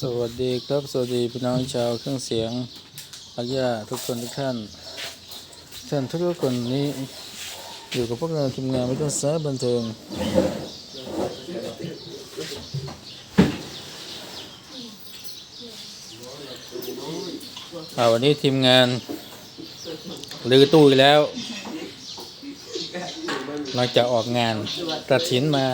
สวัสดีครับ สวัสดีพี่น้องชาวเครื่องเสียงอาญาทุกคนทุกท่านท่านทุกทุกคนนี้อยู่กับพวกเราทีมงานไม่ต้องสายบันเทิงอ่าวันนี้ทีมงานลือตู้อีกแล้วหลังจากออกงานตัดสินมา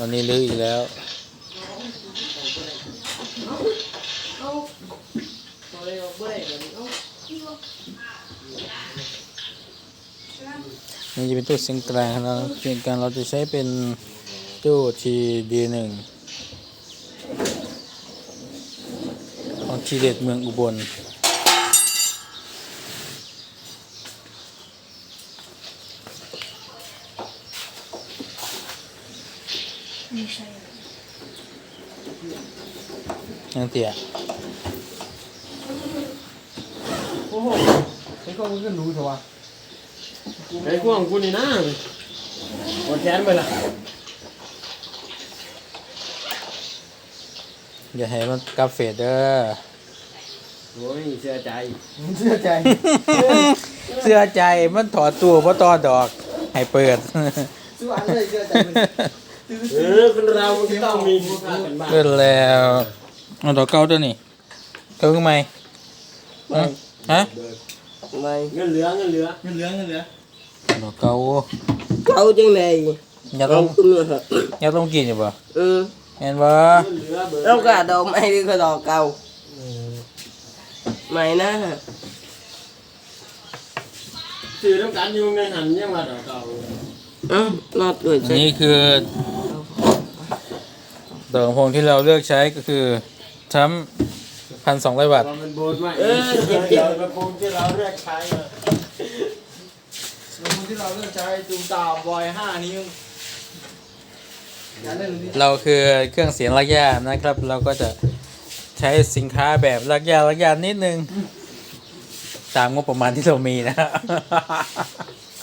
วันนี้ลื้ออีกแล้ว นี่จะเป็นตู้เสียงกลางนะเสียงกลางเราจะใช้เป็นตู้ทีดีหนึ่งของทีเด็ดเมืองอุบล ยังเตี่ยโอ้โหไอ้ก็มันก็รู้เถอะวะไอ้พวกกูนี่นะหมดแขนไปละอย่าให้มันกาเฟดเด้อโอ้ยเสียใจมึงเชื่อใจเสื้อใจมันถอดตัวเพราะตอดอก ให้เปิด สู้อันเลยเชื่อใจมัน เออคนเรามันก็ต้องมีผู้ฆ่ากันบ้างเปิดแล้วเอาดอกเก้าตัวนี่เก้าขึ้นไหมฮะฮะไม่เงินเหลือเงินเหลือเงินเหลืองเงินเหลือดอกเก้าเขาจังไดอย่าเราต้องคุณเหรออย่าต้องกินอยู่ป่ะเออเห็นป่ะเงินเหลือเบอร์เราก็ดอกไม้หรือก็ดอกเก่าไม่นะซื้อน้ำกันอยู่ในหันยังมาดอกเก่า อืมนอดด้วยอันใช่นี้คือดอกลำโพงที่เราเลือกใช้ก็คือทั้งพันสองร้อยวัตต์ตอนเป็นโบสถ์ใหม่เออเจ็บเจ็บกระโปรงที่เราเรียกใช้อะสมมติที่เราเลือกใช้จูมตาบอยห้านิ้วอย่าเล่นนี่เราคือเครื่องเสียงลักย่านะครับ เราก็จะใช้สินค้าแบบลักย่าลักย่านิดนึง ตามงบประมาณที่เรามีนะ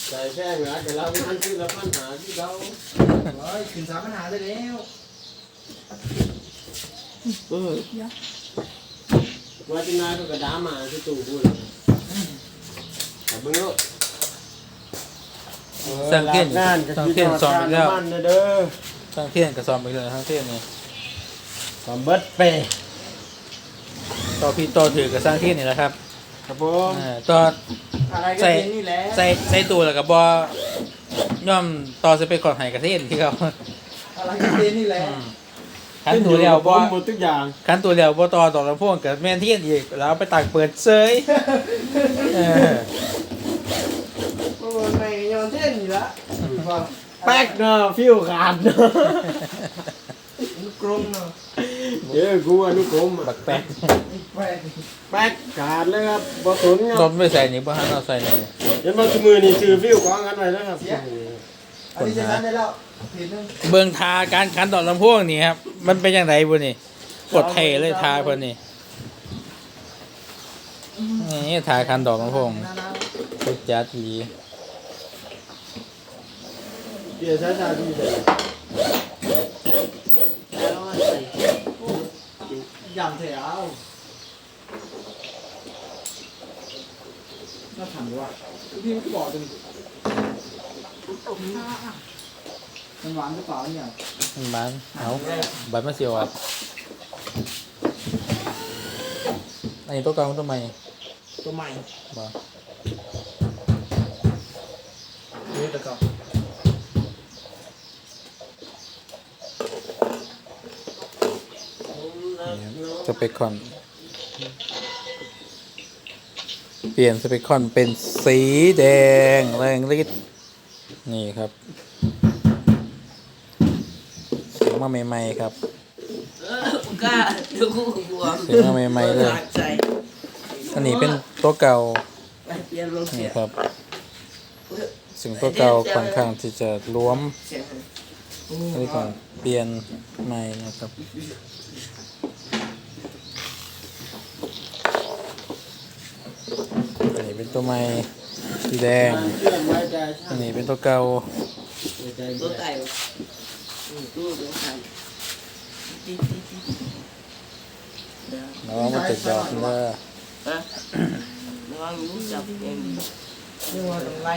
ใส่แค่เหลือแต่เราไม่ทันซื้อแล้วปัญหาที่เราเฮ้ยขึ้นสามปัญหาได้แล้วอืมว่าที่นายก็กระดามาที่ตู้พูดแล้วแต่เบิ่งโลดสังเกตงานก็สังคือเกตสอนอีกแล้วน้ำมันเด้อทั้งเที่ยงกับซอมไปเลยทั้งเที่ยงนี่สอมเบิดเปต่อพี่ต่อถือกับสร้างเที่ยงนี่แหละครับ ครับผมอ่าต่ออะไรก็ใส่เป็นนี่แหละใส่ใส่ตัวแล้วกับบอย่อมต่อจะไปขอดไห้กับเที่ยงที่เขาอะไรก็เป็นนี่แหละขันตัวเดียวบ่หมดทุกอย่างขันตัวเดียวบ่ต่อต่อลำโพงกับแม่นเที่ยงอีกแล้วเอาไปตักเปิดเซยเออโอ้ยไม่ยอมเท่นอยู่ละว่าแป๊กเนาะฟิวขาดเนาะลูกกลมเนาะเอ้ยกูอนุกรมบักแป๊ก แปลก แป๊กขาดเลยครับบ่สนครรับถไม่ใส่นี่บ่ฮันเอาใส่นี่ เห็นบ่ทุกมือนี่ซื้อฟิวกองกันไว้แล้วครับ อันนี้จะทันได้แล้วผิดนึงเบิ่งทาการขันต่อลำโพงนี่ครับ มันเป็นยังไงบุนี่กดเทเลยทาเพิ่นนี่นี่ทาคันดอกลำโพงนะนะสุดจัดอีเดี๋ยวช้าๆดีเลยยำเสียเอา น่าถามดูว่าพี่ไม่บอกจนมันหวานหรือเปล่าเนี่ยมันมันเอาใบมะเสียวอะอันนี้ตัวเก่าตัวใหม่ตัวใหม่บ่นี่ตะกอบสเปคคอน เปลี่ยนสเปคคอนเป็นสีแดงแรงฤทธิ์นี่ครับเสียงมาใหม่ๆครับเออก็ดูบวมเสียงมาใหม่ๆเลยใส่อันนี้เป็นตัวเก่าเปลี่ยนลงเสีนี่ยครับเสียงตัวเก่าค่อนข้างที่จะรวมเสียงอันนี้ก่อนเปลี่ยนใหม่นะครับ อันนี้เป็นตัวใหม่สีแดงเชื่อมไว้ใจอันนี้เป็นตัวเก่าใจตัวไก่กูเดี๋ยวกันตีตีตีเดี๋ยวระวังว่าจะจอกเด้ออะระวังรู้จับเองนี่ว่าต้องไล่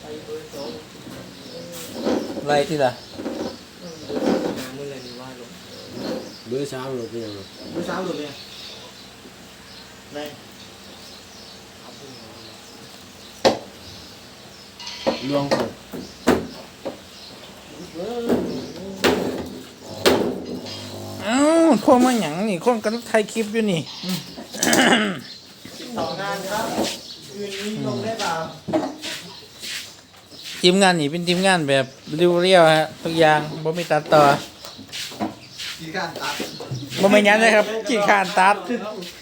ไล่เบอร์สองไล่ที่ละน้ำมือเลยนี่ว่าลงเบอร์สามหรือเป็นยังไงเบอร์สามหลุดเลย ไล่ลวงผมเอ้าโคงมาหยังนี่โคงกันไทยคลิปอยู่นี่ต่องานครับ คืนนี้ลงได้เปล่าทีมงานนี่เป็นทีมงานแบบเรียวๆฮะทุกอย่างบ่มีตัดต่อกี่การตัดบ่มีหยังเลยครับขี้คร้านตัด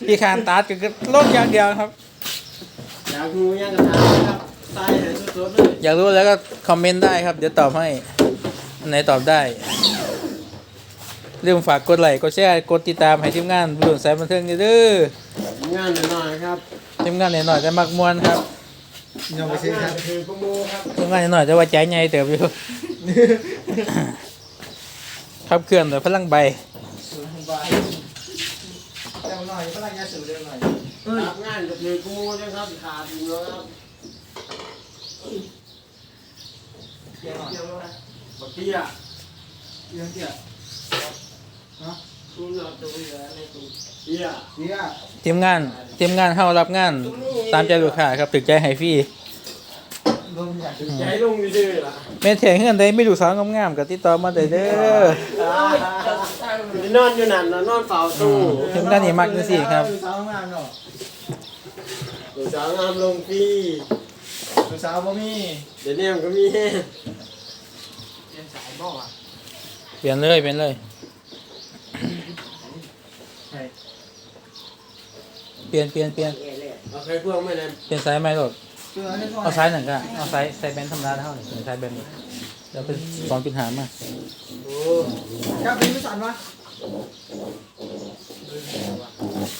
ขี้คร้านตัดก็คือลงอย่างเดียวครับ อยากรู้ยังกระถา งนะครับใส่เลยสุดๆเลยอยากรู้แล้วก็คอมเมนต์ได้ครับ เดี๋ยวตอบให้อันไหนตอบได้เรื่องฝากกดไลค์กดแชร์กดติดตามให้ทีมงานบุญสายบันเทิงเด้องานหน่อยๆครับทีมงานหน่อยๆแต่มักมวนครับยังไม่ใช่คงารันบคือประโมครับทีมงานหน่อยๆแต่ว่าใจใหญ่เติบอยู่ขับเคลื่อนโดยพลังใบสูงไปเจ้าหน่อยพลังงานสูงเร็วหน่อยรับงานก็คือประโมนะครับขาดอยู่แล้วครับ เกี่ยวหน่อยเกี่ยวหน่อยบักเตี้ยเกี่ยวเกี่ยวกูนอนตรงเหลือในตู้เตี้ยเกี่ยวทีมงานทีมงานเข้ารับงาน ตามใจลูกค้าครับถึกใจให้ฟรีลงอย่างถึงใจลงดื้อๆล่ะแม่นแทงเฮือนได้ไม่ดูสาวงามๆก็ติดต่อมาได้เด้อไปนอนอยู่นั่นนะนอนเฝ้าตู้ทีมงานนี่มักจังซี่ครับดูสาวงามเนาะลูกสาวงามลงพี่ ดูสาวบ่มีเดี๋ยวนี้มันก็มีแห้งเรียนสายบ่อะเปลี่ยนเลยเปลี่ยนเลย ใช่เปลี่ยนเปลี่ยนเปลี่ยนเอาใครพวกไม่ได้เปลี่ยนสายไหมลูกเชื่อให้ก่อนเอาสายหนึ่งก็เอาสายสายแบนธรรมดาเท่าหนึ่งสายแบนแล้วเป็นสองจุดหามาโอ้กล้าเป็นไม่สั่นวะ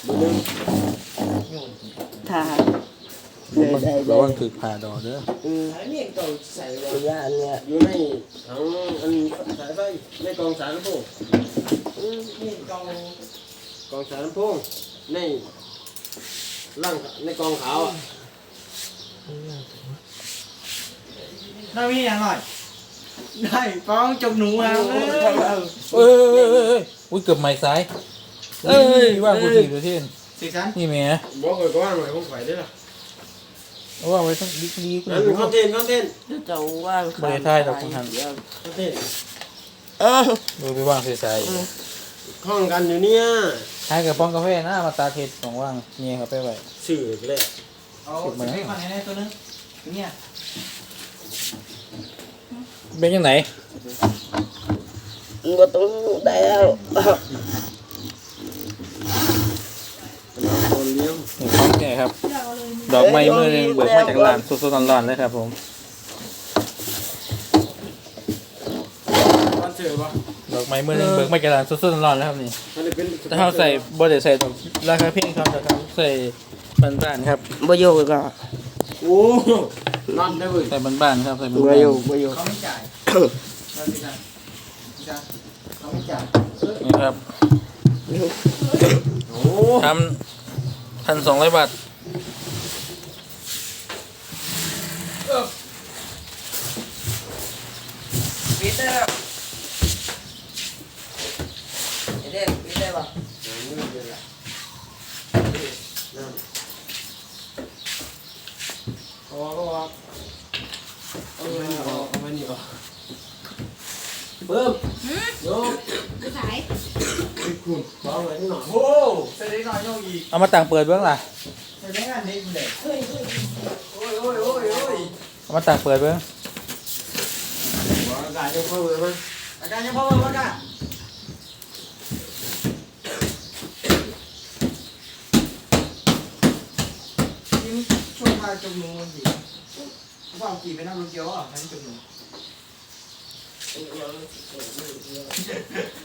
ดูดิถ่าย ได้ได้ระวังถือผ่าดอกเด้ออืมไอ้เนี่ยตัวใส่เลยตัวยาเนี่ยอยู่ในถังอันสายไฟในกองสายลำโพงอืมนี่กองกองสายลำโพงในร่างในกองขาวอะน้ามีอย่างหน่อย ได้ฟ้องจกหนูมาเลยเอ้ยเอ้ยเอ้ยเอ้ยอุ้ยเกือบไม้ซ้ายเอ้ยว่างกูถีบดูที่สิฉันนี่แหม่บอกเลยก็ว่างเลยผมไปได้ละ เอาว่างไว้ต้องดีดีกูนั่นคอนเทนต์คอนเทนต์จะจะว่างบริทายดอกคุณทันคอนเทนต์เออดูไปว่างใส่ห้องกันอยู่เนี่ยๆให้กับป้องกาแฟนะมาตาเทศของว่างเนี่ยเขาไปไว้สื่ออีกแล้วเอาสิให้ก่อนไหนตัวนึงเนี่ยเป็นยังไงก็ต้องได้แล้ว น้องคนเลี้ยง นี่พร้อมแก่ครับ ดอกไม้มือหนึงเบิกมาจากร้านสดๆร้อนๆเลยครับผมคอนเสิร์ตปะดอกไม้มือหนึงเบิกมาจากร้านสดๆร้อนๆแล้วครับนี่มันจะเป็นถ้าเขาใส่บอดี้ใส่ตรงราคาเพียงครับแต่เขาใส่บ้านๆครับบ่โยกก็โอ้นอนได้เว้ยใส่บ้านๆครับใส่บ้าบ่นโยกบ่โยกเขาไม่จ่ายเราสิฉันสิฉันเขาไม่จ่ายๆนี่ครับโอ้ทำพันสองร้อยบาท ปิดได้แล้วไอ้เด็กปิดได้ป่ะ พอก็ว่าเอาไว้นี่ออกเอาไว้นี่ออก เบิ้มโยกผู้ชายคุณบอกไว้นี่หน่อยโอ้ใส่ได้หน่อยโยกอีกเอามาต่างเปิดเบื้องล่ะใส่ได้งานนี้มันเด็กโอ้ยโอ้ยโอ้ยโอ้ยเอามาต่างเปิดเบื้องบอกอากาศจะเข้าเลยมั้ยอาการยังพอมั้งกันยิ้มช่วงมาจกหนูมันดีว่าเอากี่ไปนั่งรถเกียวอะนั่นจก หนู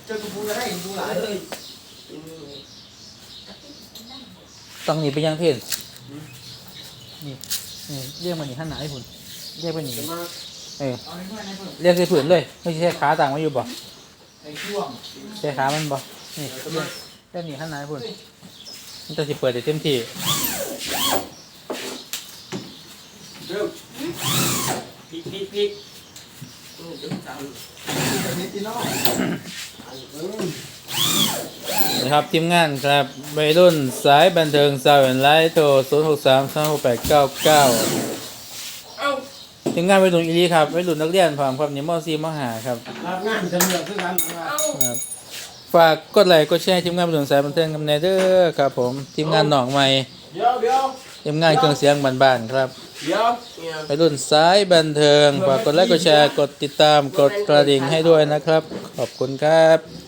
จกกระปูจะได้เห็นดูหลายต้องหนีไปยังเพศนี่นี่เรียกมันนี่หันหนาให้คุณเรียกมันนี่จะมาเออเอาในเพื่อนในเพื่อนเรียกใส่ผืนเลยไม่ใช่ขาต่างมาอยู่บ่ไอ้ช่วงใช่ขามันบ่นี่เรียกเรียกนี่ข้างในพุ่นมันจะสิเปิดได้เต็มที่เริ่มพลิกพลิกพลิก นี้ตีน้อยนะครับทีมงานครับวัยรุ่นสายบันเทิงสาวแอนไลท์โทร0 6 3 3 6 8 9 9เอ้าทีมงานวัยรุ่นอีรีครับวัยรุ่นนักเรียนพร้อมครับนี่ม .4 ม .5 ครับรับงานจำเลือกคือกันนะครับเอ้าครับ ฝากกดไลค์กดแชร์ทีมงานวัยรุ่นสายบันเทิงกับแนเดอร์ครับผมทีมงานหนองใหม่ เดี๋ยวเดี๋ยว ทีมงานเครื่องเสียงบ้านๆครับ เดี๋ยวเนี่ยวัยรุ่นสายบันเทิงฝากกดไลค์กดแชร์กดติดตามกดกระดิ่งให้ด้วยนะครับ ขอบคุณครับ